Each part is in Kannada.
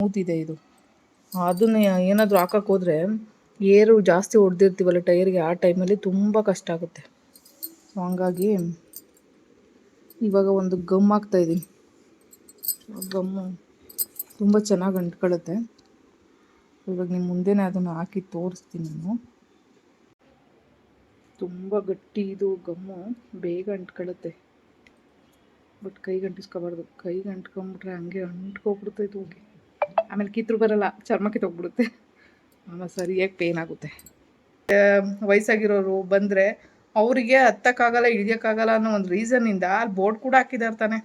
ಸ್ಮೂತ್ ಇದು. ಅದನ್ನ ಏನಾದರೂ ಹಾಕಕ್ಕೆ ಹೋದರೆ ಏರು ಜಾಸ್ತಿ ಹೊಡೆದಿರ್ತೀವಲ್ಲ ಟೈರ್ಗೆ ಆ ಟೈಮಲ್ಲಿ ತುಂಬ ಕಷ್ಟ ಆಗುತ್ತೆ. ಸೊ ಹಂಗಾಗಿ ಇವಾಗ ಒಂದು ಗಮ್ ಹಾಕ್ತಾಯಿದ್ದೀನಿ ಗಮ್ಮು ತುಂಬ ಚೆನ್ನಾಗಿ ಅಂಟ್ಕೊಳ್ಳುತ್ತೆ. ಇವಾಗ ನಿಮ್ಮ ಮುಂದೆನೇ ಅದನ್ನು ಹಾಕಿ ತೋರಿಸ್ತೀನಿ ನಾನು. ತುಂಬ ಗಟ್ಟಿ ಇದು ಗಮ್ಮು ಬೇಗ ಅಂಟ್ಕೊಳ್ಳುತ್ತೆ. ಬಟ್ ಕೈಗೆ ಅಂಟಿಸ್ಕೋಬಾರ್ದು. ಕೈಗೆ ಅಂಟ್ಕೊಂಬಿಟ್ರೆ ಹಂಗೆ ಅಂಟ್ಕೊಬಿಡ್ತೈತೆ ಹೋಗಿ. ಆಮೇಲೆ ಕಿತ್ರು ಬರಲ್ಲ, ಚರ್ಮಕ್ಕೆ ಕಿತ್ತೋಗ್ಬಿಡುತ್ತೆ ಆಮೇಲೆ ಸರಿಯಾಗಿ ಪೇನ್ ಆಗುತ್ತೆ. ವಯಸ್ಸಾಗಿರೋರು ಬಂದರೆ ಅವರಿಗೆ ಹತ್ತಕ್ಕಾಗಲ್ಲ, ಇಳಿಯೋಕ್ಕಾಗಲ್ಲ ಅನ್ನೋ ಒಂದು ರೀಸನ್ನಿಂದ ಅಲ್ಲಿ ಬೋರ್ಡ್ ಕೂಡ ಹಾಕಿದ್ದಾರೆ ತಾನೆ.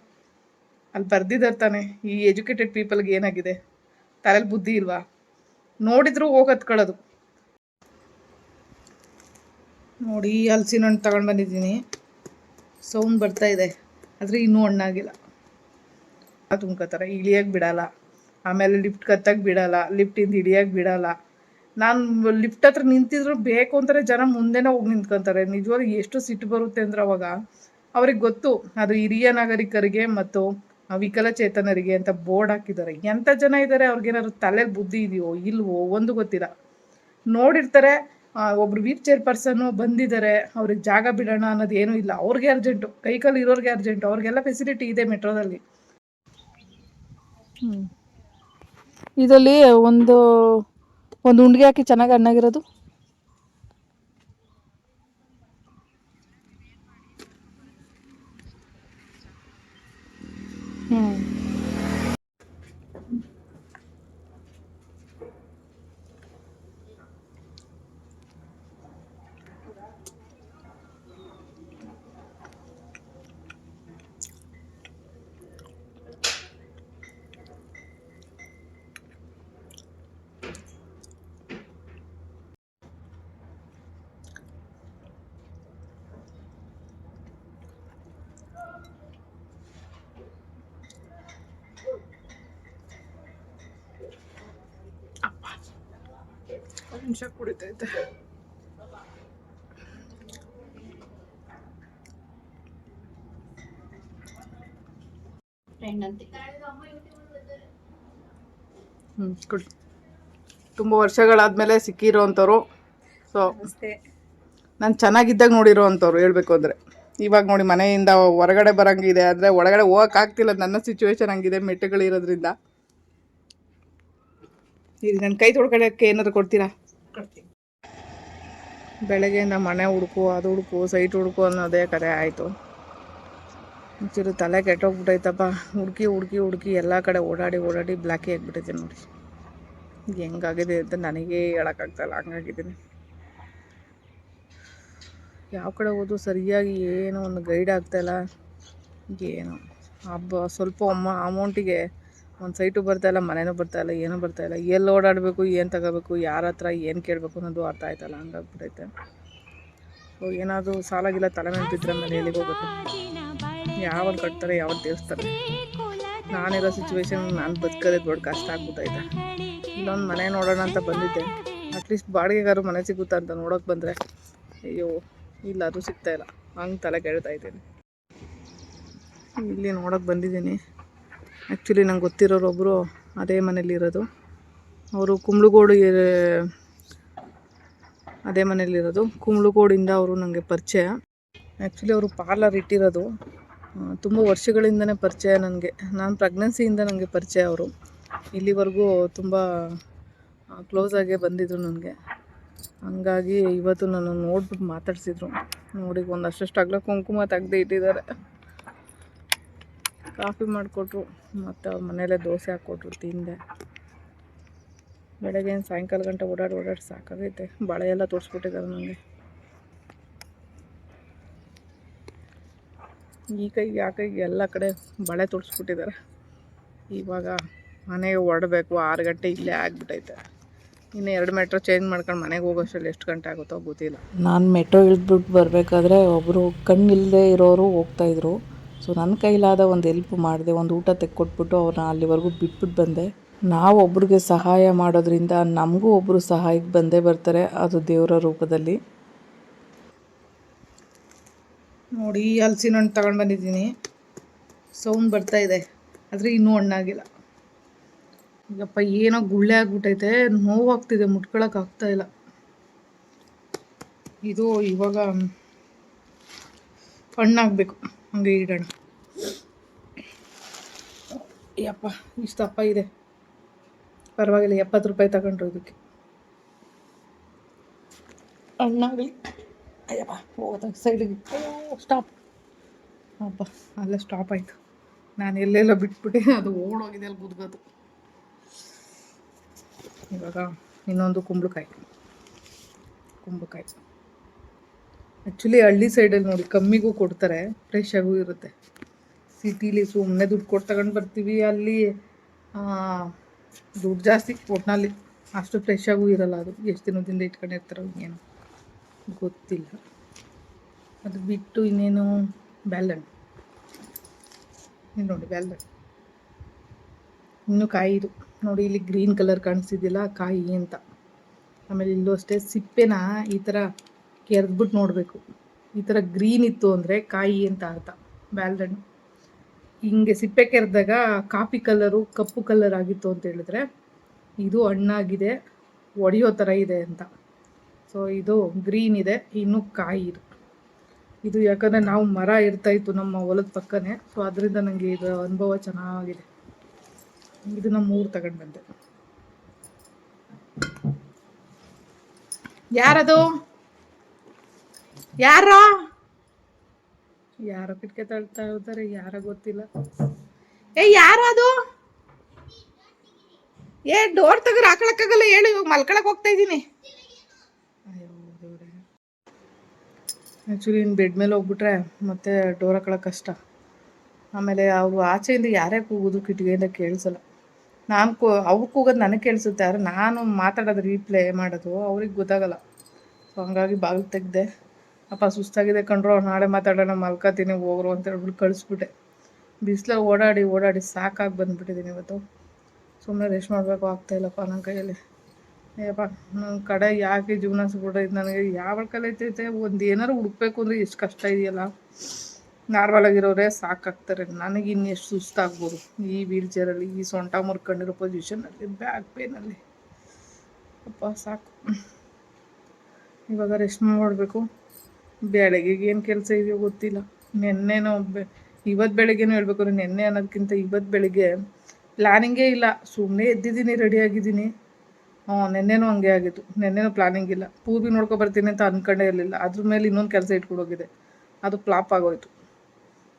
ಅಲ್ಲಿ ಬರ್ದಿದ್ದಾರೆ ತಾನೆ. ಈ ಎಜುಕೇಟೆಡ್ ಪೀಪಲ್ಗೆ ಏನಾಗಿದೆ? ತಲೆಯಲ್ಲಿ ಬುದ್ಧಿ ಇಲ್ವಾ? ನೋಡಿದ್ರು ಹೋಗಿ ಹತ್ಕೊಳ್ಳೋದು. ನೋಡಿ ಹಲಸಿನ ಹಣ್ಣು ತಗೊಂಡು ಬಂದಿದ್ದೀನಿ. ಸೌಂಡ್ ಬರ್ತಾ ಇದೆ. ಆದರೆ ಇನ್ನೂ ಹಣ್ಣಾಗಿಲ್ಲ. ತುಂಬ್ಕೋತಾರೆ ಇಳಿಯೋಕೆ ಬಿಡಲ್ಲ. ಆಮೇಲೆ ಲಿಫ್ಟ್ ಕತ್ತಕ್ಕೆ ಬಿಡಲ್ಲ ಲಿಫ್ಟಿಂದ ಇಳಿಯೋಕೆ ಬಿಡಲ್ಲ. ನಾನು ಲಿಫ್ಟ್ ಹತ್ರ ನಿಂತಿದ್ರು ಬೇಕು ಅಂತಾರೆ, ಜನ ಮುಂದೆನೇ ಹೋಗಿ ನಿಂತ್ಕೊಂತಾರೆ. ನಿಜವಾಗ್ಲೂ ಎಷ್ಟು ಸಿಟ್ಟು ಬರುತ್ತೆ ಅಂದ್ರೆ ಅವಾಗ ಅವ್ರಿಗೆ ಗೊತ್ತು, ಅದು ಹಿರಿಯ ನಾಗರಿಕರಿಗೆ ಮತ್ತು ವಿಕಲಚೇತನರಿಗೆ ಅಂತ ಬೋರ್ಡ್ ಹಾಕಿದ್ದಾರೆ. ಎಂಥ ಜನ ಇದ್ದಾರೆ ಅವ್ರಿಗೇನಾದ್ರು ತಲೆಯಲ್ಲಿ ಬುದ್ಧಿ ಇದೆಯೋ, ಇಲ್ವೋ, ಒಂದು ಗೊತ್ತಿಲ್ಲ. ನೋಡಿರ್ತಾರೆ ಒಬ್ರು ವೀಲ್ ಚೇರ್ ಪರ್ಸನ್ನು ಬಂದಿದ್ದಾರೆ ಅವ್ರಿಗೆ ಜಾಗ ಬಿಡೋಣ ಅನ್ನೋದು ಏನೂ ಇಲ್ಲ. ಅವ್ರಿಗೆ ಅರ್ಜೆಂಟು ಕೈಕಾಲು ಇರೋರಿಗೆ ಅರ್ಜೆಂಟು ಅವ್ರಿಗೆಲ್ಲ ಫೆಸಿಲಿಟಿ ಇದೆ ಮೆಟ್ರೋದಲ್ಲಿ. ಇದರಲ್ಲಿ ಒಂದು ಒಂದು ಉಂಡಿಗೆ ಹಾಕಿ ಚೆನ್ನಾಗಿ ಹಣ್ಣಾಗಿರೋದು. ಹ್ಞೂ ನಿಮಿಷ ಕುಡಿತೈತೆ ಹ್ಞೂ ಕುಡಿ. ತುಂಬ ವರ್ಷಗಳಾದಮೇಲೆ ಸಿಕ್ಕಿರೋ ಅಂಥವ್ರು ಸೊ ನಾನು ಚೆನ್ನಾಗಿದ್ದಾಗ ನೋಡಿರೋ ಅಂಥವ್ರು ಹೇಳ್ಬೇಕು ಅಂದರೆ. ಇವಾಗ ನೋಡಿ ಮನೆಯಿಂದ ಹೊರಗಡೆ ಬರೋಂಗಿದೆ ಆದರೆ ಒಳಗಡೆ ಹೋಗೋಕ್ಕಾಗ್ತಿಲ್ಲ ನನ್ನ ಸಿಚುವೇಶನ್ ಹಂಗಿದೆ ಮೆಟ್ಟುಗಳಿರೋದ್ರಿಂದ. ಈಗ ನನ್ನ ಕೈ ತೊಳ್ಕೊಳ್ಳೋಕ್ಕೆ ಏನಾದರೂ ಕೊಡ್ತೀರಾ? ಬೆಳಗ್ಗೆಯಿಂದ ಮನೆ ಹುಡುಕು, ಅದು ಹುಡುಕು, ಸೈಟ್ ಹುಡುಕು ಅನ್ನೋದೇ ಕರೆ ಆಯಿತು. ಒಂಚೂರು ತಲೆ ಕೆಟ್ಟೋಗ್ಬಿಟ್ಟೈತಪ್ಪ ಹುಡುಕಿ ಹುಡುಕಿ ಹುಡುಕಿ ಎಲ್ಲ ಕಡೆ ಓಡಾಡಿ ಓಡಾಡಿ ಬ್ಲ್ಯಾಕಿ ಆಗಿಬಿಟ್ಟೈತೆ ನೋಡಿ. ಹೆಂಗಾಗಿದೆ ಅಂತ ನನಗೇ ಹೇಳೋಕ್ಕಾಗ್ತಾಯಿಲ್ಲ ಹಂಗಾಗಿದ್ದೀನಿ. ಯಾವ ಕಡೆ ಹೋದ್ರು ಸರಿಯಾಗಿ ಏನೋ ಒಂದು ಗೈಡ್ ಆಗ್ತಾಯಿಲ್ಲ ಏನು? ಹಬ್ಬ ಸ್ವಲ್ಪ ಅಮ್ಮ, ಅಮೌಂಟಿಗೆ ಒಂದು ಸೈಟು ಬರ್ತಾಯಿಲ್ಲ ಮನೆನೂ ಇಲ್ಲ, ಏನೂ ಇಲ್ಲ. ಎಲ್ಲಿ ಓಡಾಡಬೇಕು, ಏನು ತಗೋಬೇಕು, ಯಾರ ಹತ್ರ ಏನು ಕೇಳಬೇಕು ಅನ್ನೋದು ಅರ್ಥ ಆಯ್ತಲ್ಲ ಹಂಗಾಗ್ಬಿಟ್ಟೈತೆ ಸೊ ಏನಾದರೂ ಸಾಲಾಗಿಲ್ಲ ತಲೆ ಮೇಲೆ ಮನೆ ಎಲ್ಲಿಗೆ ಹೋಗ್ಬೇಕು ಯಾವಾಗ ಕಟ್ತಾರೆ ಯಾವತ್ತು ದೇವಸ್ಥಾನ? ನಾನಿರೋ ಸಿಚುವೇಶನ್ ನಾನು ಬದುಕೋದೇ ದೊಡ್ಡ ಕಷ್ಟ ಆಗ್ಬಿಟ್ಟೈತೆ ಇಲ್ಲೊಂದು ಮನೆ ನೋಡೋಣ ಅಂತ ಬಂದಿದ್ದೆ. ಅಟ್ಲೀಸ್ಟ್ ಬಾಡಿಗೆಗಾರು ಮನೆ ಸಿಗುತ್ತಾ ಅಂತ ನೋಡೋಕೆ ಬಂದರೆ, ಅಯ್ಯೋ, ಇಲ್ಲ, ಅದು ಸಿಗ್ತಾ ಇಲ್ಲ. ಹಂಗೆ ತಲೆ ಕೆಡ್ತಾ ಇದ್ದೀನಿ. ಇಲ್ಲಿ ನೋಡೋಕೆ ಬಂದಿದ್ದೀನಿ. ಆ್ಯಕ್ಚುಲಿ ನಂಗೆ ಗೊತ್ತಿರೋರೊಬ್ಬರು ಅದೇ ಮನೇಲಿರೋದು ಅವರು ಕುಂಬ್ಳಗೋಡು ಅದೇ ಮನೇಲಿರೋದು ಕುಂಬ್ಳುಗೋಡಿಂದ ಅವರು ನನಗೆ ಪರಿಚಯ. ಆ್ಯಕ್ಚುಲಿ ಅವರು ಪಾರ್ಲರ್ ಇಟ್ಟಿರೋದು. ತುಂಬ ವರ್ಷಗಳಿಂದನೇ ಪರಿಚಯ ನನಗೆ. ನಾನು ಪ್ರೆಗ್ನೆನ್ಸಿಯಿಂದ ನನಗೆ ಪರಿಚಯ ಅವರು. ಇಲ್ಲಿವರೆಗೂ ತುಂಬ ಕ್ಲೋಸ್ ಆಗೇ ಬಂದಿದ್ರು ನನಗೆ. ಹಂಗಾಗಿ ಇವತ್ತು ನಾನು ನೋಡ್ಬಿಟ್ಟು ಮಾತಾಡಿಸಿದ್ರು. ನೋಡಿ ಒಂದಷ್ಟು ಅಗ್ಲ ಕುಂಕುಮ ತೆಗ್ದು ಇಟ್ಟಿದ್ದಾರೆ. ಕಾಫಿ ಮಾಡಿಕೊಟ್ರು, ಮತ್ತು ಅವ್ರ ಮನೆಯಲ್ಲೇ ದೋಸೆ ಹಾಕ್ಕೊಟ್ರು ತಿಂದೆ. ಬೆಳಗ್ಗೆ ಸಾಯಂಕಾಲ ಗಂಟೆ ಓಡಾಡಿ ಓಡಾಡಿ ಸಾಕಾಗೈತೆ. ಬಳೆ ಎಲ್ಲ ತೋರಿಸ್ಬಿಟ್ಟಿದ್ದಾರೆ ನನಗೆ ಈ ಕೈಗೆ, ಆ ಕೈಗೆ ಎಲ್ಲ ಕಡೆ ಬಳೆ ತೋರಿಸ್ಬಿಟ್ಟಿದ್ದಾರೆ ಇವಾಗ ಮನೆಗೆ ಹೊರಡಬೇಕು, ಆರು ಗಂಟೆ ಇಲ್ಲೇ ಆಗಿಬಿಟ್ಟೈತೆ ಇನ್ನು ಎರಡು ಮೆಟ್ರೋ ಚೇಂಜ್ ಮಾಡ್ಕೊಂಡು ಮನೆಗೆ ಹೋಗೋಷ್ಟರಲ್ಲಿ ಎಷ್ಟು ಗಂಟೆ ಆಗುತ್ತೋ ಗೊತ್ತಿಲ್ಲ. ನಾನು ಮೆಟ್ರೋ ಇಳಿದ್ಬಿಟ್ಟು ಬರಬೇಕಾದ್ರೆ ಒಬ್ಬರು ಕಣ್ಣಿಲ್ಲದೆ ಇರೋರು ಹೋಗ್ತಾಯಿದ್ರು ಸೊ ನನ್ನ ಕೈಲಾದ ಒಂದು ಹೆಲ್ಪ್ ಮಾಡಿದೆ, ಒಂದು ಊಟ ತೆಕ್ಕೊಟ್ಬಿಟ್ಟು ಅವ್ರನ್ನ ಅಲ್ಲಿವರೆಗೂ ಬಿಟ್ಬಿಟ್ಟು ಬಂದೆ. ನಾವು ಒಬ್ರಿಗೆ ಸಹಾಯ ಮಾಡೋದ್ರಿಂದ ನಮಗೂ ಒಬ್ಬರು ಸಹಾಯಕ್ಕೆ ಬಂದೇ ಬರ್ತಾರೆ, ಅದು ದೇವರ ರೂಪದಲ್ಲಿ. ನೋಡಿ ಹಲ್ಸಿನ ಹಣ್ಣು ತಗೊಂಡು ಬಂದಿದ್ದೀನಿ. ಸೌಂಡ್ ಬರ್ತಾ ಇದೆ, ಆದರೆ ಇನ್ನೂ ಹಣ್ಣಾಗಿಲ್ಲ. ಈಗಪ್ಪ, ಏನೋ ಗುಳ್ಳೆ ಆಗ್ಬಿಟ್ಟೈತೆ, ನೋವಾಗ್ತಿದೆ ಮುಟ್ಕೊಳಕ್ಕೆ ಆಗ್ತಾ ಇಲ್ಲ. ಇದು ಇವಾಗ ಹಣ್ಣಾಗಬೇಕು. ಹಂಗೆ ಇಡೋಣ. ಯಪ್ಪ ಇಷ್ಟಪ್ಪ ಇದೆ. ಪರವಾಗಿಲ್ಲ, ಎಪ್ಪತ್ತು ರೂಪಾಯಿ ತಗೊಂಡ್ರು ಇದಕ್ಕೆ. ಹಣ್ಣಾಗಲಿ. ಅಯ್ಯಪ್ಪ, ಹೋಗೋದ ಸೈಡಿಗೆ ಸ್ಟಾಪ್ ಅಪ್ಪ, ಅಲ್ಲ ಸ್ಟಾಪ್ ಆಯಿತು. ನಾನು ಎಲ್ಲೆಲ್ಲ ಬಿಟ್ಬಿಟ್ಟೆ, ಅದು ಓಡೋಗಿದೆ ಅಲ್ಲಿ ಗುದ್ಗೋದು ಇವಾಗ ಇನ್ನೊಂದು ಕುಂಬಳಕಾಯಿ. ಕುಂಬಳಕಾಯಿ. ಆ್ಯಕ್ಚುಲಿ ಹಳ್ಳಿ ಸೈಡಲ್ಲಿ ನೋಡಿ, ಕಮ್ಮಿಗೂ ಕೊಡ್ತಾರೆ ಫ್ರೆಶ್ ಆಗೂ ಇರುತ್ತೆ. ಸಿಟೀಲಿ ಸುಮ್ಮನೆ ದುಡ್ಡು ಕೊಟ್ಟು ತಗೊಂಡು ಬರ್ತೀವಿ, ಅಲ್ಲಿ ದುಡ್ಡು ಜಾಸ್ತಿ ಒಟ್ಟಿನಲ್ಲಿ ಅಷ್ಟು ಫ್ರೆಶ್ ಆಗೂ ಇರಲ್ಲ ಅದು. ಎಷ್ಟು ದಿನದಿಂದ ಇಟ್ಕೊಂಡಿರ್ತಾರೋ ಏನು. ಗೊತ್ತಿಲ್ಲ. ಅದು ಬಿಟ್ಟು ಇನ್ನೇನು ಬ್ಯಾಲನ್ ಇದು ನೋಡಿ ಬ್ಯಾಲನ್ ಇನ್ನು ಕಾಯಿ ಇದು. ನೋಡಿ, ಇಲ್ಲಿ ಗ್ರೀನ್ ಕಲರ್ ಕಾಣಿಸ್ತಿದ್ದಿಲ್ಲ ಕಾಯಿ ಅಂತ. ಆಮೇಲೆ ಇಲ್ಲೂ ಅಷ್ಟೇ, ಸಿಪ್ಪೆನ ಈ ಥರ ಕೆರೆದ್ಬಿಟ್ಟು ನೋಡಬೇಕು. ಈ ಥರ ಗ್ರೀನ್ ಇತ್ತು ಅಂದರೆ ಕಾಯಿ ಅಂತ ಅರ್ಥ. ಬ್ಯಾಲ್ದಣ್ಣು ಹಿಂಗೆ ಸಿಪ್ಪೆ ಕೆರೆದಾಗ ಕಾಫಿ ಕಲರು, ಕಪ್ಪು ಕಲರ್ ಆಗಿತ್ತು ಅಂತ ಹೇಳಿದ್ರೆ, ಇದು ಹಣ್ಣಾಗಿದೆ, ಒಡೆಯೋ ಥರ ಇದೆ ಅಂತ. ಸೊ ಇದು ಗ್ರೀನ್ ಇದೆ, ಇನ್ನು ಕಾಯಿ ಇದು. ಇದು ಯಾಕಂದರೆ ನಾವು ಮರ ಇರ್ತಾಯಿತ್ತು ನಮ್ಮ ಹೊಲದ ಪಕ್ಕನೇ ಸೊ ಅದರಿಂದ ನನಗೆ ಇದು ಅನುಭವ ಚೆನ್ನಾಗಿದೆ. ಇದು ನಮ್ಮ ಊರು ತಗೊಂಡು ಬಂದೆ ಯಾರದು? ಯಾರ? ಯಾರೋ ಕಿಟಕಿ ತಳ್ತಾ ಇರ್ತಾರೆ ಯಾರೋ ಗೊತ್ತಿಲ್ಲ. ಏ ಯಾರ ಅದು? ಏ ಡೋರ್ ತೆಗ್ರ ಹಾಕೊಳಕ್ಕಾಗಲ್ಲ ಹೇಳಿ ಇವಾಗ ಮಲ್ಕೊಳಕ್ ಹೋಗ್ತಾ ಇದ್ದೀನಿ. ಆ್ಯಕ್ಚುಲಿ ಇನ್ನು ಬೆಡ್ ಮೇಲೆ ಹೋಗ್ಬಿಟ್ರೆ ಮತ್ತೆ ಡೋರ್ ಹಾಕೊಳಕ್ಕೆ ಕಷ್ಟ. ಆಮೇಲೆ ಅವ್ರು ಆಚೆಯಿಂದ ಯಾರೇ ಕೂಗೋದು ಕಿಟಕಿಯಿಂದ ಕೇಳಿಸಲ್ಲ. ನಾನು ಕೂ ಅವ್ರು ಕೂಗೋದು ನನಗೆ ಕೇಳಿಸುತ್ತೆ ಆದರೆ ನಾನು ಮಾತಾಡೋದು ರೀಪ್ಲೇ ಮಾಡೋದು ಅವ್ರಿಗೆ ಗೊತ್ತಾಗಲ್ಲ. ಸೊ ಹಂಗಾಗಿ ಬಾಗಿಲು ತೆಗ್ದೆ. ಅಪ್ಪ ಸುಸ್ತಾಗಿದೆ ಕಣ್ರು ನಾಳೆ ಮಾತಾಡೋಣ, ಮಲ್ಕೋತೀನಿ, ಹೋಗ್ರು ಅಂತ ಹೇಳ್ಬಿಟ್ಟು ಕಳಿಸ್ಬಿಟ್ಟೆ. ಬಿಸಿಲಲ್ಲಿ ಓಡಾಡಿ ಓಡಾಡಿ ಸಾಕಾಗಿ ಬಂದುಬಿಟ್ಟಿದ್ದೀನಿ ಇವತ್ತು. ಸುಮ್ಮನೆ ರೆಸ್ಟ್ ಮಾಡಬೇಕು ಆಗ್ತಾಯಿಲ್ಲಪ್ಪ ನನ್ನ ಕೈಯಲ್ಲಿ. ಏಪ್ಪ ನನ್ನ ಕಡೆ ಯಾಕೆ ಜೀವನ ಸಿಗ್ಬಿಟ್ಟೈತೆ ನನಗೆ? ಯಾವ ಕಲೈತೈತೆ ಒಂದು ಏನಾರು ಹುಡುಕ್ಬೇಕು ಅಂದರೆ ಎಷ್ಟು ಕಷ್ಟ ಇದೆಯಲ್ಲ. ನಾರ್ಮಲ್ ಸಾಕಾಗ್ತಾರೆ. ನನಗೆ ಇನ್ನೆಷ್ಟು ಸುಸ್ತಾಗ್ಬೋದು. ಈ ವೀಲ್ ಚೇರಲ್ಲಿ ಈ ಸೊಂಟ ಮುರ್ಕೊಂಡಿರೋ ಪೊಸಿಷನಲ್ಲಿ ಬ್ಯಾಕ್ ಪೇನಲ್ಲಿ ಅಪ್ಪ, ಸಾಕು. ಇವಾಗ ರೆಸ್ಟ್ ಮಾಡಬೇಕು ಬೆಳಗ್ಗೆಗೆ ಏನು ಕೆಲಸ ಇದೆಯೋ ಗೊತ್ತಿಲ್ಲ. ನೆನ್ನೆನೋ ಇವತ್ತು ಬೆಳಗ್ಗೆನೂ ಹೇಳ್ಬೇಕು ನಿನ್ನೆ ಅನ್ನೋದಕ್ಕಿಂತ ಇವತ್ತು ಬೆಳಗ್ಗೆ ಪ್ಲ್ಯಾನಿಂಗೇ ಇಲ್ಲ. ಸುಮ್ಮನೆ ಎದ್ದಿದ್ದೀನಿ ರೆಡಿಯಾಗಿದ್ದೀನಿ ಹ್ಞೂ ನೆನ್ನೆನೂ ಹಂಗೆ ಆಗಿತ್ತು. ನೆನ್ನೆನೂ ಪ್ಲಾನಿಂಗ್ ಇಲ್ಲ. ಪೂರ್ವಿ ನೋಡ್ಕೊ ಬರ್ತೀನಿ ಅಂತ ಅಂದ್ಕೊಂಡೇ ಇರಲಿಲ್ಲ. ಅದ್ರ ಮೇಲೆ ಇನ್ನೊಂದು ಕೆಲಸ ಇಟ್ಕೊಂಡೋಗಿದೆ ಅದು ಫ್ಲಾಪ್ ಆಗೋಯ್ತು.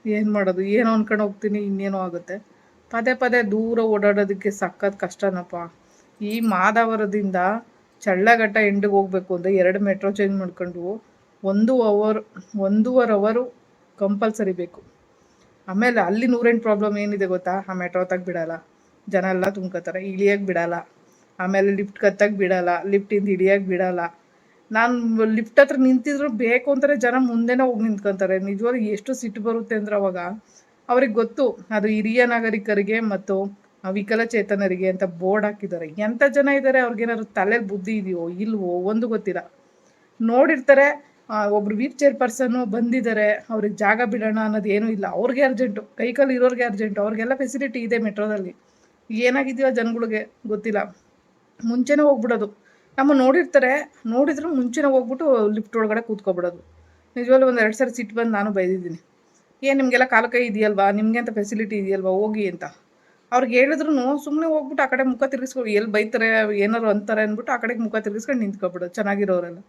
ಏನು ಮಾಡೋದು? ಏನೋ ಅನ್ಕೊಂಡು ಹೋಗ್ತೀನಿ, ಇನ್ನೇನೋ ಆಗುತ್ತೆ. ಪದೇ ಪದೇ ದೂರ ಓಡಾಡೋದಕ್ಕೆ ಸಖತ್ ಕಷ್ಟನಪ್ಪ. ಈ ಮಾದಾವರದಿಂದ ಚಳ್ಳಘಟ್ಟ ಎಂಡಿಗೆ ಹೋಗ್ಬೇಕು ಅಂದರೆ ಎರಡು ಮೆಟ್ರೋ ಚೇಂಜ್ ಮಾಡ್ಕೊಂಡು ಒಂದು ಅವರ್ ಒಂದೂವರೆ ಅವರು ಕಂಪಲ್ಸರಿ ಬೇಕು. ಆಮೇಲೆ ಅಲ್ಲಿ ನೂರೆಂಟು ಪ್ರಾಬ್ಲಮ್ ಏನಿದೆ ಗೊತ್ತಾ? ಆ ಮೆಟ್ರೋ ತಗ ಬಿಡಲ್ಲ. ಜನ ಎಲ್ಲ ತುಂಬ್ಕೋತಾರೆ. ಇಳಿಯಾಗಿ ಬಿಡಲ್ಲ. ಆಮೇಲೆ ಲಿಫ್ಟ್ ಕತ್ತಕ್ಕೆ ಬಿಡಲ್ಲ. ಲಿಫ್ಟಿಂದ ಇಳಿಯಾಗಿ ಬಿಡಲ್ಲ. ನಾನು ಲಿಫ್ಟ್ ಹತ್ರ ನಿಂತಿದ್ರು ಬೇಕು ಅಂತಾರೆ ಜನ ಮುಂದೆನೇ ಹೋಗಿ ನಿಂತ್ಕೊಂತಾರೆ. ನಿಜವಾಗ್ಲೂ ಎಷ್ಟು ಸಿಟ್ಟು ಬರುತ್ತೆ ಅಂದ್ರೆ ಅವಾಗ ಅವ್ರಿಗೆ ಗೊತ್ತು. ಅದು ಹಿರಿಯ ನಾಗರಿಕರಿಗೆ ಮತ್ತು ವಿಕಲಚೇತನರಿಗೆ ಅಂತ ಬೋರ್ಡ್ ಹಾಕಿದ್ದಾರೆ. ಎಂಥ ಜನ ಇದ್ದಾರೆ ಅವ್ರಿಗೇನಾದ್ರು ತಲೆಯಲ್ಲಿ ಬುದ್ಧಿ ಇದೆಯೋ, ಇಲ್ವೋ, ಒಂದು ಗೊತ್ತಿಲ್ಲ. ನೋಡಿರ್ತಾರೆ. ಒಬ್ರು ವೀಲ್ ಚೇರ್ ಪರ್ಸನ್ನು ಬಂದಿದ್ದಾರೆ, ಅವ್ರಿಗೆ ಜಾಗ ಬಿಡೋಣ ಅನ್ನೋದು ಏನೂ ಇಲ್ಲ. ಅವ್ರಿಗೆ ಅರ್ಜೆಂಟು. ಕೈಕಲ್ಲಿ ಇರೋರಿಗೆ ಅರ್ಜೆಂಟು. ಅವ್ರಿಗೆಲ್ಲ ಫೆಸಿಲಿಟಿ ಇದೆ ಮೆಟ್ರೋದಲ್ಲಿ. ಏನಾಗಿದೆಯೋ ಜನಗಳಿಗೆ ಗೊತ್ತಿಲ್ಲ. ಮುಂಚೆನೇ ಹೋಗ್ಬಿಡೋದು. ನಮ್ಮ ನೋಡಿರ್ತಾರೆ, ನೋಡಿದ್ರು ಮುಂಚೆನೇ ಹೋಗ್ಬಿಟ್ಟು ಲಿಫ್ಟ್ ಒಳಗಡೆ ಕೂತ್ಕೊಬಿಡೋದು. ನಿಜವಾಗ್ಲೂ ಒಂದು ಎರಡು ಸರಿ ಸಿಟ್ಟು ಬಂದು ನಾನು ಬೈದಿದ್ದೀನಿ. ಏನು, ನಿಮಗೆಲ್ಲ ಕಾಲು ಕೈ ಇದೆಯಲ್ವಾ? ನಿಮಗೆ ಅಂತ ಫೆಸಿಲಿಟಿ ಇದೆಯಲ್ವಾ? ಹೋಗಿ ಅಂತ. ಅವ್ರಿಗೆ ಹೇಳಿದ್ರು ಸುಮ್ಮನೆ ಹೋಗ್ಬಿಟ್ಟು ಆ ಕಡೆ ಮುಖ ತಿರ್ಗಿಸ್ಕೊಂಡು ಎಲ್ಲಿ ಬೈತಾರೆ ಏನಾರು ಅಂತಾರೆ ಅಂದ್ಬಿಟ್ಟು ಆ ಕಡೆಗೆ ಮುಖ ತಿರ್ಗಿಸ್ಕೊಂಡು ನಿಂತ್ಕೊಬಿಡೋದು. ಚೆನ್ನಾಗಿರೋರೆಲ್ಲ.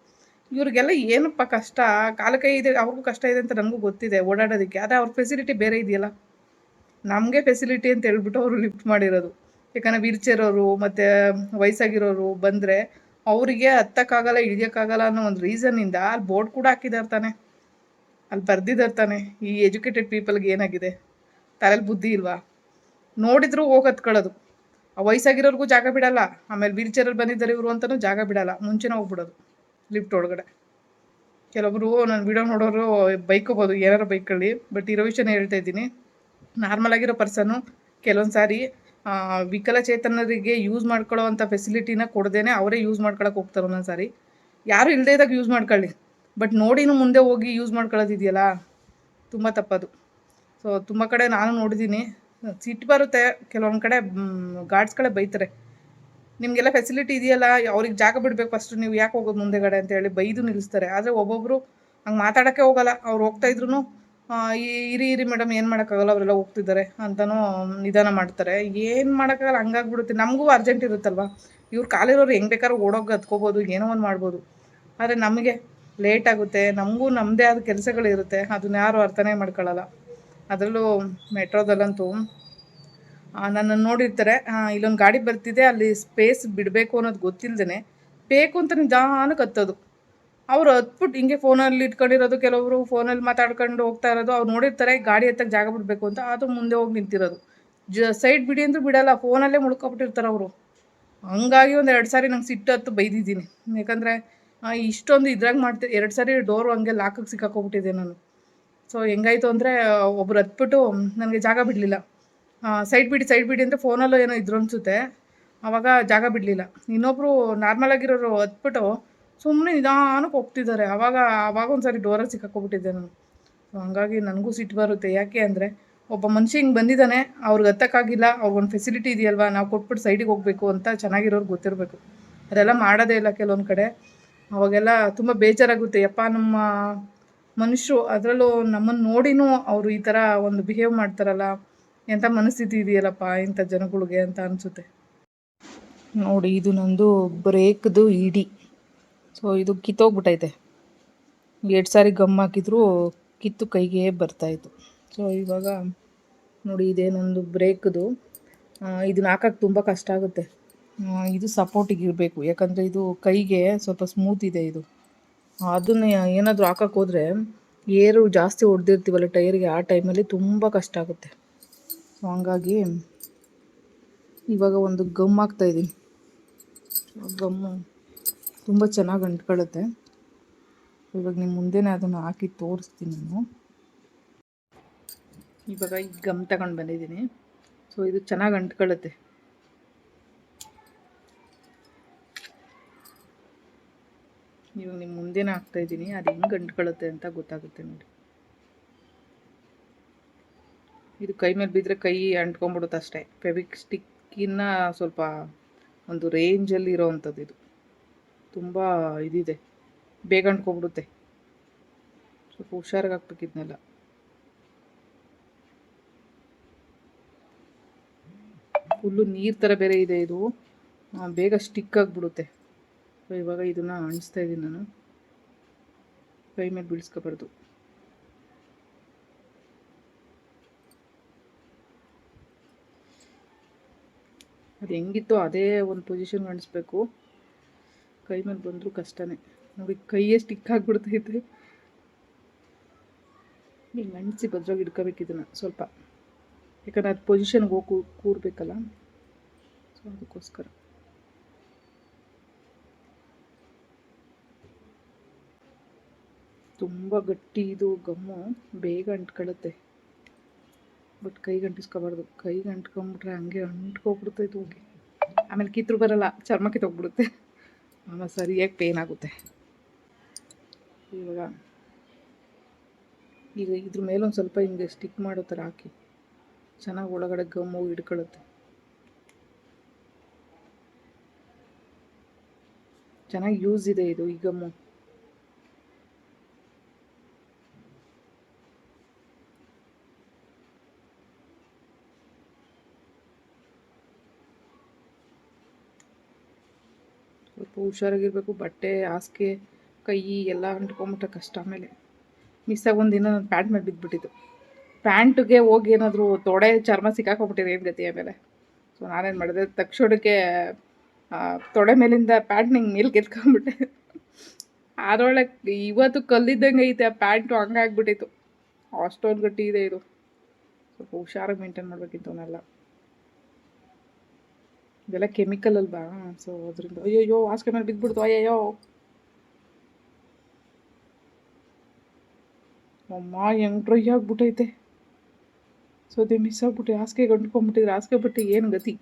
ಇವ್ರಿಗೆಲ್ಲ ಏನಪ್ಪ ಕಷ್ಟ? ಕಾಲ ಕೈ ಇದೆ, ಅವ್ರಿಗೂ ಕಷ್ಟ ಇದೆ ಅಂತ ನನಗೂ ಗೊತ್ತಿದೆ ಓಡಾಡೋದಕ್ಕೆ. ಆದರೆ ಅವ್ರ ಫೆಸಿಲಿಟಿ ಬೇರೆ ಇದೆಯಲ್ಲ? ನಮಗೆ ಫೆಸಿಲಿಟಿ ಅಂತ ಹೇಳ್ಬಿಟ್ಟು ಅವರು ಲಿಫ್ಟ್ ಮಾಡಿರೋದು. ಯಾಕಂದರೆ ವೀಲ್ ಚೇರ್ ಅವರು ಮತ್ತು ವಯಸ್ಸಾಗಿರೋರು ಬಂದರೆ ಅವರಿಗೆ ಹತ್ತಕ್ಕಾಗಲ್ಲ ಇಳಿಯೋಕ್ಕಾಗಲ್ಲ ಅನ್ನೋ ಒಂದು ರೀಸನ್ನಿಂದ ಅಲ್ಲಿ ಬೋರ್ಡ್ ಕೂಡ ಹಾಕಿದ್ದಾರೆ ತಾನೆ. ಅಲ್ಲಿ ಬರ್ದಿದ್ದಾರೆ ತಾನೆ. ಈ ಎಜುಕೇಟೆಡ್ ಪೀಪಲ್ಗೆ ಏನಾಗಿದೆ? ತಲೆಯಲ್ಲಿ ಬುದ್ಧಿ ಇಲ್ವಾ? ನೋಡಿದ್ರು ಹೋಗಿ ಹತ್ಕೊಳ್ಳೋದು. ಆ ವಯಸ್ಸಾಗಿರೋರ್ಗೂ ಜಾಗ ಬಿಡಲ್ಲ. ಆಮೇಲೆ ವೀಲ್ಚೇರಲ್ಲಿ ಬಂದಿದ್ದಾರೆ ಇವರು ಅಂತಲೂ ಜಾಗ ಬಿಡಲ್ಲ. ಮುಂಚೆನೇ ಹೋಗ್ಬಿಡೋದು. ಲಿಫ್ಟ್ ಒಳಗಡೆ. ಕೆಲವೊಬ್ಬರು ನಾನು ವಿಡಿಯೋ ನೋಡೋರು ಬೈಕೋಬೋದು ಏನಾರು ಬೈಕಲ್ಲಿ ಬಟ್ ಇರೋ ವಿಷಯನೇ ಹೇಳ್ತಾ ಇದ್ದೀನಿ. ನಾರ್ಮಲ್ ಆಗಿರೋ ಪರ್ಸನ್ನು ಕೆಲವೊಂದು ಸಾರಿ ವಿಕಲಚೇತನರಿಗೆ ಯೂಸ್ ಮಾಡ್ಕೊಳ್ಳೋ ಅಂಥ ಫೆಸಿಲಿಟಿನ ಕೊಡ್ದೇನೆ ಅವರೇ ಯೂಸ್ ಮಾಡ್ಕೊಳಕ್ಕೆ ಹೋಗ್ತಾರೆ ಒಂದೊಂದು ಸಾರಿ. ಯಾರು ಇಲ್ಲದೇ ಇದ್ದಾಗ ಯೂಸ್ ಮಾಡ್ಕೊಳ್ಳಿ. ಬಟ್ ನೋಡಿನೂ ಮುಂದೆ ಹೋಗಿ ಯೂಸ್ ಮಾಡ್ಕೊಳ್ಳೋದಿದೆಯಲ್ಲ ತುಂಬ ತಪ್ಪದು. ಸೊ ತುಂಬ ಕಡೆ ನಾನು ನೋಡಿದ್ದೀನಿ. ಸಿಟ್ಟು ಬರುತ್ತೆ. ಕೆಲವೊಂದು ಕಡೆ ಗಾರ್ಡ್ಸ್ಗಳೇ ಬೈತಾರೆ. ನಿಮಗೆಲ್ಲ ಫೆಸಿಲಿಟಿ ಇದೆಯಲ್ಲ, ಅವ್ರಿಗೆ ಜಾಗ ಬಿಡಬೇಕು ಫಸ್ಟ್ ನೀವು ಯಾಕೆ ಹೋಗೋದು ಮುಂದೆಗಡೆ ಅಂತ ಹೇಳಿ ಬೈದು ನಿಲ್ಲಿಸ್ತಾರೆ ಆದರೆ ಒಬ್ಬೊಬ್ಬರು ಹಂಗೆ ಮಾತಾಡೋಕ್ಕೆ ಹೋಗಲ್ಲ. ಅವ್ರು ಹೋಗ್ತಾ ಇದ್ರು ಇರಿ ಇರಿ ಮೇಡಮ್ ಏನು ಮಾಡೋಕ್ಕಾಗಲ್ಲ, ಅವರೆಲ್ಲ ಹೋಗ್ತಿದ್ದಾರೆ ಅಂತಲೂ ನಿಧಾನ ಮಾಡ್ತಾರೆ. ಏನು ಮಾಡೋಕ್ಕಾಗಲ್ಲ, ಹಂಗಾಗ್ಬಿಡುತ್ತೆ. ನಮಗೂ ಅರ್ಜೆಂಟ್ ಇರುತ್ತಲ್ವ? ಇವ್ರು ಕಾಲಿರೋರು ಹೆಂಗೆ ಬೇಕಾದ್ರೂ ಓಡೋಗಿ ಹತ್ಕೋಬೋದು ಏನೋ ಒಂದು ಮಾಡ್ಬೋದು. ಆದರೆ ನಮಗೆ ಲೇಟ್ ಆಗುತ್ತೆ. ನಮಗೂ ನಮ್ಮದೇ ಆದ ಕೆಲಸಗಳಿರುತ್ತೆ. ಅದನ್ನ ಯಾರು ಅರ್ಥನೇ ಮಾಡ್ಕೊಳ್ಳಲ್ಲ ಅದರಲ್ಲೂ ಮೆಟ್ರೋದಲ್ಲಂತೂ ನನ್ನನ್ನು ನೋಡಿರ್ತಾರೆ. ಇಲ್ಲೊಂದು ಗಾಡಿ ಬರ್ತಿದೆ, ಅಲ್ಲಿ ಸ್ಪೇಸ್ ಬಿಡಬೇಕು ಅನ್ನೋದು ಗೊತ್ತಿಲ್ಲದೇ ಬೇಕು ಅಂತ ನಿಧಾನಕ್ಕೆ ಹತ್ತೋದು. ಅವ್ರು ಹತ್ಬಿಟ್ಟು ಹಿಂಗೆ ಫೋನಲ್ಲಿ ಇಟ್ಕೊಂಡಿರೋದು, ಕೆಲವರು ಫೋನಲ್ಲಿ ಮಾತಾಡ್ಕೊಂಡು ಹೋಗ್ತಾ ಇರೋದು. ಅವ್ರು ನೋಡಿರ್ತಾರೆ, ಗಾಡಿ ಹತ್ತಕ್ಕೆ ಜಾಗ ಬಿಡಬೇಕು ಅಂತ. ಅದು ಮುಂದೆ ಹೋಗಿ ನಿಂತಿರೋದು. ಜ ಸೈಡ್ ಬಿಡಿ ಅಂದ್ರೂ ಬಿಡಲ್ಲ ಫೋನಲ್ಲೇ ಮುಳ್ಕೊಬಿಟ್ಟಿರ್ತಾರೆ ಅವರು. ಹಂಗಾಗಿ ಒಂದು ಎರಡು ಸಾರಿ ನಂಗೆ ಸಿಟ್ಟು ಹತ್ತು ಬೈದಿದ್ದೀನಿ. ಯಾಕಂದರೆ ಇಷ್ಟೊಂದು ಇದ್ರಾಗ ಮಾಡ್ತೀನಿ ಎರಡು ಸಾರಿ ಡೋರು ಹಂಗೆ ಲಾಕಕ್ಕೆ ಸಿಕ್ಕಾಕೊಬಿಟ್ಟಿದ್ದೆ ನಾನು. ಸೊ ಹೆಂಗಾಯ್ತು ಅಂದರೆ, ಒಬ್ರು ಹತ್ಬಿಟ್ಟು, ನನಗೆ ಜಾಗ ಬಿಡಲಿಲ್ಲ. ಸೈಡ್ ಬಿಡಿ ಸೈಡ್ ಬಿಡಿ ಅಂತ ಫೋನಲ್ಲೂ ಏನೋ ಇದ್ರು ಅನಿಸುತ್ತೆ. ಆವಾಗ ಜಾಗ ಬಿಡಲಿಲ್ಲ. ಇನ್ನೊಬ್ಬರು ನಾರ್ಮಲ್ ಆಗಿರೋರು ಹತ್ಬಿಟ್ಟು ಸುಮ್ಮನೆ ನಿಧಾನಕ್ಕೆ ಹೋಗ್ತಿದ್ದಾರೆ ಆವಾಗ ಆವಾಗ ಒಂದು ಸಾರಿ ಡೋರಲ್ಲಿ ಸಿಕ್ಕಾಕೊಬಿಟ್ಟಿದ್ದೆ ನಾನು. ಸೊ ಹಂಗಾಗಿ ನನಗೂ ಸಿಟ್ಟು ಬರುತ್ತೆ. ಯಾಕೆ ಅಂದರೆ ಒಬ್ಬ ಮನುಷ್ಯ ಹಿಂಗೆ ಬಂದಿದ್ದಾನೆ, ಅವ್ರಿಗೆ ಹತ್ತಕ್ಕಾಗಿಲ್ಲ ಅವ್ರಿಗೊಂದು ಫೆಸಿಲಿಟಿ ಇದೆಯಲ್ವಾ, ನಾವು ಕೊಟ್ಬಿಟ್ಟು ಸೈಡಿಗೆ ಹೋಗಬೇಕು ಅಂತ ಚೆನ್ನಾಗಿರೋರು ಗೊತ್ತಿರಬೇಕು. ಅದೆಲ್ಲ ಮಾಡೋದೇ ಇಲ್ಲ ಕೆಲವೊಂದು ಕಡೆ. ಅವಾಗೆಲ್ಲ ತುಂಬ ಬೇಜಾರಾಗುತ್ತೆ. ಯಪ್ಪ, ನಮ್ಮ ಮನುಷ್ಯರು ಅದರಲ್ಲೂ ನಮ್ಮನ್ನು ನೋಡಿನೂ ಅವರು ಈ ಥರ ಒಂದು ಬಿಹೇವ್ ಮಾಡ್ತಾರಲ್ಲ. ಎಂಥ ಮನಸ್ಥಿತಿ ಇದೆಯಲ್ಲಪ್ಪ ಇಂಥ ಜನಗಳಿಗೆ ಅಂತ ಅನಿಸುತ್ತೆ. ನೋಡಿ, ಇದು ನಂದು ಬ್ರೇಕ್ದು ಇಡಿ. ಸೊ ಇದು ಕಿತ್ತೋಗ್ಬಿಟ್ಟೈತೆ ಎರಡು ಸಾರಿ ಗಮ್ ಹಾಕಿದ್ರು ಕಿತ್ತು ಕೈಗೆ ಬರ್ತಾಯಿತ್ತು. ಸೊ ಇವಾಗ ನೋಡಿ, ಇದೇ ನಂದು ಬ್ರೇಕ್ದು ಇದನ್ನ ಹಾಕಕ್ಕೆ ತುಂಬ ಕಷ್ಟ ಆಗುತ್ತೆ. ಇದು ಸಪೋರ್ಟಿಗೆ ಇರಬೇಕು. ಯಾಕಂದರೆ ಇದು ಕೈಗೆ ಸ್ವಲ್ಪ ಸ್ಮೂತ್ ಇದೆ ಇದು. ಅದನ್ನು ಏನಾದರೂ ಹಾಕಕ್ಕೆ ಹೋದರೆ ಏರು ಜಾಸ್ತಿ ಹೊಡೆದಿರ್ತೀವಲ್ಲ ಟೈರ್ಗೆ ಆ ಟೈಮಲ್ಲಿ ತುಂಬ ಕಷ್ಟ ಆಗುತ್ತೆ. ಸೊ ಹಂಗಾಗಿ ಇವಾಗ ಒಂದು ಗಮ್ ಹಾಕ್ತಾಯಿದ್ದೀನಿ ಗಮ್ಮು ತುಂಬ ಚೆನ್ನಾಗಿ ಅಂಟ್ಕೊಳ್ಳುತ್ತೆ. ಇವಾಗ ನಿಮ್ಮ ಮುಂದೆನೇ ಅದನ್ನು ಹಾಕಿ ತೋರಿಸ್ತೀನಿ ನಾನು. ಇವಾಗ ಈ ಗಮ್ ತಗೊಂಡು ಬಂದಿದ್ದೀನಿ. ಸೊ ಇದು ಚೆನ್ನಾಗಿ ಅಂಟ್ಕೊಳ್ಳುತ್ತೆ. ಇವಾಗ ನಿಮ್ಮ ಮುಂದೆನೇ ಹಾಕ್ತಾ ಇದ್ದೀನಿ ಅದು ಹೆಂಗೆ ಅಂಟ್ಕೊಳ್ಳುತ್ತೆ ಅಂತ ಗೊತ್ತಾಗುತ್ತೆ ನೋಡಿ. ಇದು ಕೈ ಮೇಲೆ ಬಿದ್ದರೆ ಕೈ ಅಂಟ್ಕೊಂಡ್ಬಿಡುತ್ತೆ ಅಷ್ಟೇ. ಫೆವಿಕ್ ಸ್ಟಿಕ್ಕಿನ ಸ್ವಲ್ಪ ಒಂದು ರೇಂಜಲ್ಲಿ ಇರೋವಂಥದ್ದು ಇದು. ತುಂಬ ಇದಿದೆ. ಬೇಗ ಅಂಟ್ಕೊಂಡ್ಬಿಡುತ್ತೆ. ಸ್ವಲ್ಪ ಹುಷಾರಾಗಿ ಹಾಕ್ಬೇಕಿದ್ನೆಲ್ಲ ಫುಲ್ಲು ನೀರು ಥರ ಬೇರೆ ಇದೆ ಇದು. ಬೇಗ ಸ್ಟಿಕ್ ಆಗಿಬಿಡುತ್ತೆ. ಇವಾಗ ಇದನ್ನು ಅಣಿಸ್ತಾ ಇದ್ದೀನಿ ನಾನು. ಕೈ ಮೇಲೆ ಬೀಳ್ಸ್ಕೊಬಾರ್ದು. ಅದು ಹೆಂಗಿತ್ತೋ ಅದೇ ಒಂದು ಪೊಸಿಷನ್ ಅಣಿಸ್ಬೇಕು ಕೈ ಮೇಲೆ ಬಂದರೂ ಕಷ್ಟನೇ. ನೋಡಿ, ಕೈಯೇ ಸ್ಟಿಕ್ ಆಗಿಬಿಡ್ತೈತೆ. ಹಿಂಗೆ ಅಣಿಸಿ ಭದ್ರಾಗಿ ಇಟ್ಕೋಬೇಕು ಇದನ್ನು ಸ್ವಲ್ಪ. ಯಾಕಂದ್ರೆ ಅದು ಪೊಸಿಷನ್ಗೆ ಹೋಗಿ, ಕೂರ್ಬೇಕಲ್ಲ. ಸೊ ಅದಕ್ಕೋಸ್ಕರ. ತುಂಬ ಗಟ್ಟಿ ಇದು ಗಮ್ಮು. ಬೇಗ ಅಂಟ್ಕೊಳ್ಳುತ್ತೆ ಬಟ್ ಕೈಗೆ ಅಂಟಿಸ್ಕೋಬಾರ್ದು ಕೈಗೆ ಅಂಟ್ಕೊಂಬಿಟ್ರೆ ಹಂಗೆ ಅಂಟ್ಕೊಬಿಡ್ತೈತೆ ಹೋಗಿ. ಆಮೇಲೆ ಕಿತ್ತರು ಬರಲ್ಲ ಚರ್ಮ ಕಿತ್ತೋಗ್ಬಿಡುತ್ತೆ ಆಮೇಲೆ ಸರಿಯಾಗಿ ಪೇನ್ ಆಗುತ್ತೆ. ಇವಾಗ ಈಗ ಇದ್ರ ಮೇಲೊಂದು ಸ್ವಲ್ಪ ಹಿಂಗೆ ಸ್ಟಿಕ್ ಮಾಡೋ ಥರ ಹಾಕಿ. ಚೆನ್ನಾಗಿ ಒಳಗಡೆ ಗಮ್ ಹೋಗಿ ಹಿಡ್ಕೊಳ್ಳುತ್ತೆ ಚೆನ್ನಾಗಿ ಯೂಸ್ ಇದೆ ಇದು ಈ ಗಮ್ಮು ಹುಷಾರಾಗಿರ್ಬೇಕು, ಬಟ್ಟೆ, ಹಾಸಿಗೆ, ಕೈ ಎಲ್ಲ ಅಂಟ್ಕೊಂಬಿಟ್ರೆ ಕಷ್ಟ ಆಮೇಲೆ. ಮಿಸ್ಸಾಗಿ ಒಂದಿನ ನನ್ನ ಪ್ಯಾಂಟ್ ಮೇಲೆ ಬಿದ್ದುಬಿಟ್ಟಿದ್ದು ಪ್ಯಾಂಟ್ಗೆ ಹೋಗಿ ಏನಾದರೂ ತೊಡೆ, ಚರ್ಮ ಸಿಕ್ಕಾಕೊಂಬಿಟ್ಟಿದೆ ಏನು ಗತಿ ಆಮೇಲೆ. ಸೊ ನಾನೇನು ಮಾಡಿದೆ, ತಕ್ಷಣಕ್ಕೆ ತೊಡೆ ಮೇಲಿಂದ ಪ್ಯಾಂಟ್ ನಿಂಗೆ ಮೇಲೆ ಕೆತ್ಕೊಂಡ್ಬಿಟ್ಟೆ ಅದರೊಳಗೆ ಇವತ್ತು ಕಲ್ಲಿದ್ದಂಗೆ ಐತೆ ಆ ಪ್ಯಾಂಟು ಹಂಗಾಗ್ಬಿಟ್ಟಿತ್ತು. ಅಷ್ಟೊಂದು ಗಟ್ಟಿ ಇದೆ ಇದು. ಸ್ವಲ್ಪ ಹುಷಾರಾಗಿ ಮೇಂಟೈನ್ ಮಾಡಬೇಕಿತ್ತು ಅವನ್ನೆಲ್ಲ ಇದೆಲ್ಲ ಕೆಮಿಕಲ್ ಅಲ್ವಾ? ಸೊ ಅದರಿಂದ ಅಯ್ಯಯ್ಯೋ ಹಾಸಿಗೆ ಮೇಲೆ ಬಿದ್ದುಬಿಡ್ತು ಅಯ್ಯಯ್ಯೋ. ಅಮ್ಮ, ಹೆಂಗ್ ಡ್ರೈ ಆಗ್ಬಿಟ್ಟೈತೆ ಸೊ ಅದೇ ಮಿಸ್ ಆಗ್ಬಿಟ್ಟು ಹಾಸಿಗೆ ಗಂಟ್ಕೊಂಡ್ಬಿಟ್ಟಿದ್ರೆ ಹಾಸಿಗೆ ಬಿಟ್ಟು ಏನು ಗತಿ?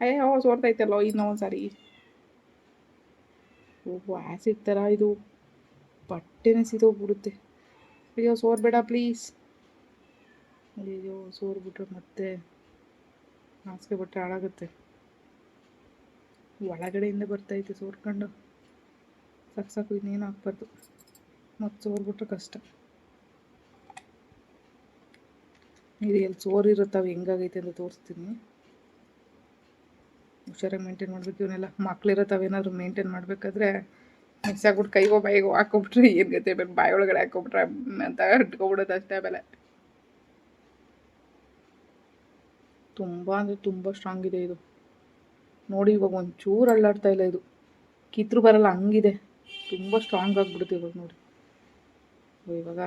ಅಯ್ಯೋ ಸೋರ್ತೈತಲ್ಲೋ ಇನ್ನೂ ಒಂದು ಸಾರಿ ಓಹೋ ಆ್ಯಸಿಡ್ ಥರ ಇದು. ಬಟ್ಟೆನೇ ಸಿದೋಗ್ಬಿಡುತ್ತೆ. ಅಯ್ಯೋ, ಸೋರ್ಬೇಡ ಪ್ಲೀಸ್ ಅಯ್ಯೋ ಸೋರ್ಬಿಟ್ರೆ ಮತ್ತೆ ಹಾಸಿಗೆ ಬಟ್ಟೆ ಹಾಳಾಗುತ್ತೆ. ಒಳಗಡೆಯಿಂದ ಬರ್ತೈತೆ ಸೋರ್ಕೊಂಡು. ಸಾಕು ಸಾಕು ಇನ್ನೇನು ಹಾಕ್ಬಾರ್ದು ಮತ್ತು ಸೋರ್ಬಿಟ್ರೆ ಕಷ್ಟ. ಇದು ಎಲ್ಲಿ ಸೋರಿರುತ್ತವೆ ಹೆಂಗಾಗೈತೆ ಅಂತ ತೋರಿಸ್ತೀನಿ. ಹುಷಾರಾಗಿ ಮೇಂಟೈನ್ ಮಾಡ್ಬೇಕು ಇವನ್ನೆಲ್ಲ. ಮಕ್ಳಿರತ್ತವೆ ಏನಾದ್ರು ಮೇಂಟೈನ್ ಮಾಡಬೇಕಾದ್ರೆ ಮಿಕ್ಸ್ ಆಗ್ಬಿಟ್ಟು ಕೈಗೋ ಬಾಯಿಗೋ ಹಾಕೊಬಿಟ್ರೆ ಏನು ಗತಿ ಬೇರೆ ಬಾಯಿ ಒಳಗಡೆ ಹಾಕೊಬಿಟ್ರೆ ಅಂತ ಇಟ್ಕೊಬಿಡೋದು ಅಷ್ಟೇ ಆಮೇಲೆ ತುಂಬ ಅಂದರೆ ತುಂಬ ಸ್ಟ್ರಾಂಗ್ ಇದೆ ಇದು. ನೋಡಿ ಇವಾಗ ಒಂಚೂರು ಅಳ್ಳಾಡ್ತಾ ಇಲ್ಲ ಇದು. ಕಿತ್ರು ಬರಲ್ಲ, ಹಂಗಿದೆ. ತುಂಬ ಸ್ಟ್ರಾಂಗ್ ಆಗಿಬಿಡುತ್ತೆ ಇವಾಗ ನೋಡಿ. ಇವಾಗ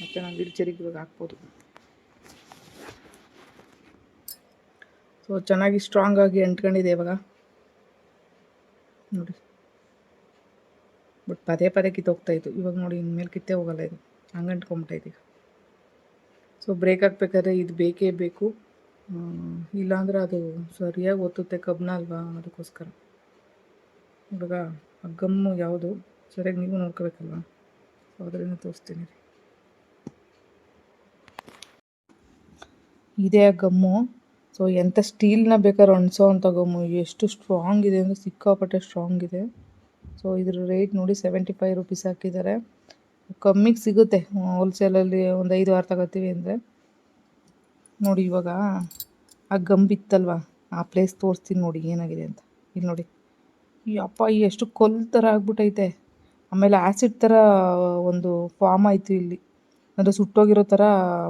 ಮತ್ತೆ ನಾನು ಗಿಡಚರಿಗೆ ಇವಾಗ ಹಾಕ್ಬೋದು. ಸೊ ಚೆನ್ನಾಗಿ ಸ್ಟ್ರಾಂಗ್ ಆಗಿ ಅಂಟ್ಕೊಂಡಿದೆ ಇವಾಗ. ನೋಡಿ. ಬಟ್ ಪದೇ ಪದೇ ಕಿತ್ತೋಗ್ತಾ ಇತ್ತು. ಇವಾಗ ನೋಡಿ, ಇನ್ಮೇಲೆ ಕಿತ್ತೇ ಹೋಗಲ್ಲ ಇದು. ಹಂಗೆ ಅಂಟ್ಕೊಂಬಿಟ್ಟೈತೆ ಈಗ. ಸೊ ಬ್ರೇಕ್ ಹಾಕ್ಬೇಕಾದ್ರೆ ಇದು ಬೇಕೇ ಬೇಕು. ಇಲ್ಲಾಂದ್ರೆ ಅದು ಸರಿಯಾಗಿ ಒತ್ತುತ್ತೆ ಕಬ್ಬನ ಅಲ್ವಾ ಅದಕ್ಕೋಸ್ಕರ. ಹುಡುಗ, ಆ ಗಮ್ಮು ಯಾವುದು? ಸರಿಯಾಗಿ ನೀವು ನೋಡ್ಕೋಬೇಕಲ್ವಾ? ಅದರಿಂದ ತೋರಿಸ್ತೀನಿ ಇದೆ ಇದೇ ಆ ಗಮ್ಮು. ಸೊ ಎಂಥ ಸ್ಟೀಲ್ನ ಬೇಕಾದ್ರೆ ಅಣಸೋ ಅಂತ ಗಮ್ಮು. ಎಷ್ಟು ಸ್ಟ್ರಾಂಗ್ ಇದೆ ಅಂದರೆ ಸಿಕ್ಕಾಪಟ್ಟೆ ಸ್ಟ್ರಾಂಗ್ ಇದೆ. ಸೊ ಇದ್ರ ರೇಟ್ ನೋಡಿ ಸೆವೆಂಟಿ ಫೈವ್ ರುಪೀಸ್ ಹಾಕಿದ್ದಾರೆ. ಕಮ್ಮಿಗೆ ಸಿಗುತ್ತೆ. ಹೋಲ್ಸೇಲಲ್ಲಿ ಒಂದು ಐದು ವಾರ ತಗೋತೀವಿ ಅಂದರೆ. ನೋಡಿ ಇವಾಗ ಆ ಗಂಬಿತ್ತಲ್ವ ಆ ಪ್ಲೇಸ್ ತೋರಿಸ್ತೀನಿ ನೋಡಿ ಏನಾಗಿದೆ ಅಂತ. ಇಲ್ಲಿ ನೋಡಿ. ಈ ಅಪ್ಪ ಎಷ್ಟು ಕೊಲ್ ಥರ ಆಗ್ಬಿಟ್ಟೈತೆ ಆಮೇಲೆ ಆ್ಯಸಿಡ್ ಥರ ಒಂದು ಫಾರ್ಮ್ ಆಯಿತು ಇಲ್ಲಿ. ಅಂದರೆ ಸುಟ್ಟೋಗಿರೋ ಥರ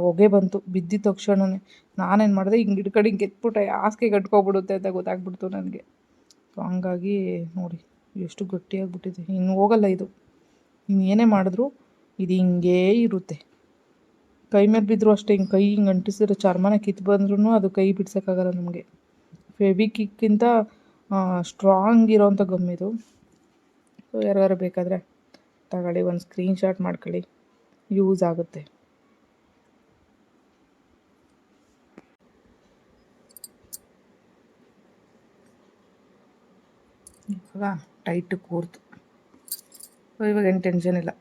ಹೊಗೆ ಬಂತು. ಬಿದ್ದಿದ್ದ ತಕ್ಷಣವೇ ನಾನೇನು ಮಾಡಿದೆ, ಹಿಂಗೆ ಹಿಡ್ಕಡೆ ಹಿಂಗೆ ಎತ್ಬಿಟ್ಟೆ. ಹಾಸಿಗೆ ಕಟ್ಕೊಬಿಡುತ್ತೆ ಅಂತ ಗೊತ್ತಾಗ್ಬಿಡ್ತು ನನಗೆ. ಸೊ ಹಂಗಾಗಿ ನೋಡಿ, ಎಷ್ಟು ಗಟ್ಟಿಯಾಗಿಬಿಟ್ಟಿದೆ ಇನ್ನು ಹೋಗಲ್ಲ ಇದು. ಇನ್ನು ಏನೇ ಮಾಡಿದ್ರು ಇದು ಹಿಂಗೇ ಇರುತ್ತೆ. ಕೈ ಮೇಲೆ ಬಿದ್ದರೂ ಅಷ್ಟೇ, ಹಿಂಗೆ ಕೈ ಹಿಂಗೆ ಅಂಟಿಸಿದ್ರೆ ಚರ್ಮನ ಕಿತ್ತು ಬಂದ್ರೂ ಅದು ಕೈ ಬಿಡ್ಸೋಕ್ಕಾಗಲ್ಲ ನಮಗೆ. ಫೆವಿಕಿಕ್ಕಿಂತ ಸ್ಟ್ರಾಂಗ್ ಇರೋವಂಥ ಗಮ್ ಇದು. ಸೊ ಯಾರ್ಯಾರು ಬೇಕಾದರೆ ತಗೊಳ್ಳಿ, ಒಂದು ಸ್ಕ್ರೀನ್ ಶಾಟ್ ಮಾಡ್ಕೊಳ್ಳಿ. ಯೂಸ್ ಆಗುತ್ತೆ. ಇವಾಗ ಟೈಟ್ ಕೂರ್ತು. ಇವಾಗ ಏನು ಟೆನ್ಷನ್ ಇಲ್ಲ.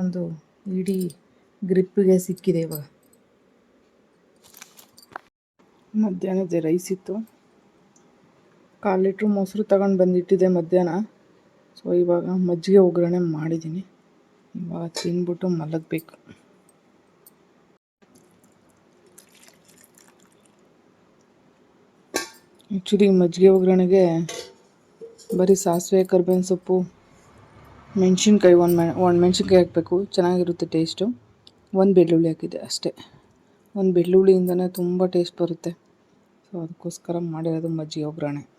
ಒಂದು ಇಡೀ ಗ್ರಿಪ್ಪಿಗೆ ಸಿಕ್ಕಿದೆ ಇವಾಗ. ಮಧ್ಯಾಹ್ನದ ರೈಸ್ ಇತ್ತು. ಕಾಲು ಲೀಟ್ರ್ ಮೊಸರು ತಗೊಂಡು ಬಂದಿಟ್ಟಿದ್ದೆ ಮಧ್ಯಾಹ್ನ. ಸೊ ಇವಾಗ ಮಜ್ಜಿಗೆ ಒಗ್ಗರಣೆ ಮಾಡಿದ್ದೀನಿ. ಇವಾಗ ತಿಂದ್ಬಿಟ್ಟು ಮಲಗಬೇಕು. ಆ್ಯಕ್ಚುಲಿ ಮಜ್ಜಿಗೆ ಒಗ್ಗರಣೆಗೆ ಬರೀ ಸಾಸಿವೆ, ಕರ್ಬೇವಿನ ಸೊಪ್ಪು, ಮೆಣಸಿನ್ಕಾಯಿ, ಒಂದು ಮೆ ಒಂದು ಮೆಣಸಿನ್ಕಾಯಿ ಹಾಕಬೇಕು. ಚೆನ್ನಾಗಿರುತ್ತೆ ಟೇಸ್ಟು ಒಂದು ಬೆಳ್ಳುಳ್ಳಿ ಹಾಕಿದ್ದೆ ಅಷ್ಟೇ. ಒಂದು ಬೆಳ್ಳುಳ್ಳಿಯಿಂದನೇ ತುಂಬ ಟೇಸ್ಟ್ ಬರುತ್ತೆ. ಸೊ ಅದಕ್ಕೋಸ್ಕರ ಮಾಡಿರೋದು ಮಜ್ಜಿಗೆ ಒಗ್ಗರಣೆ.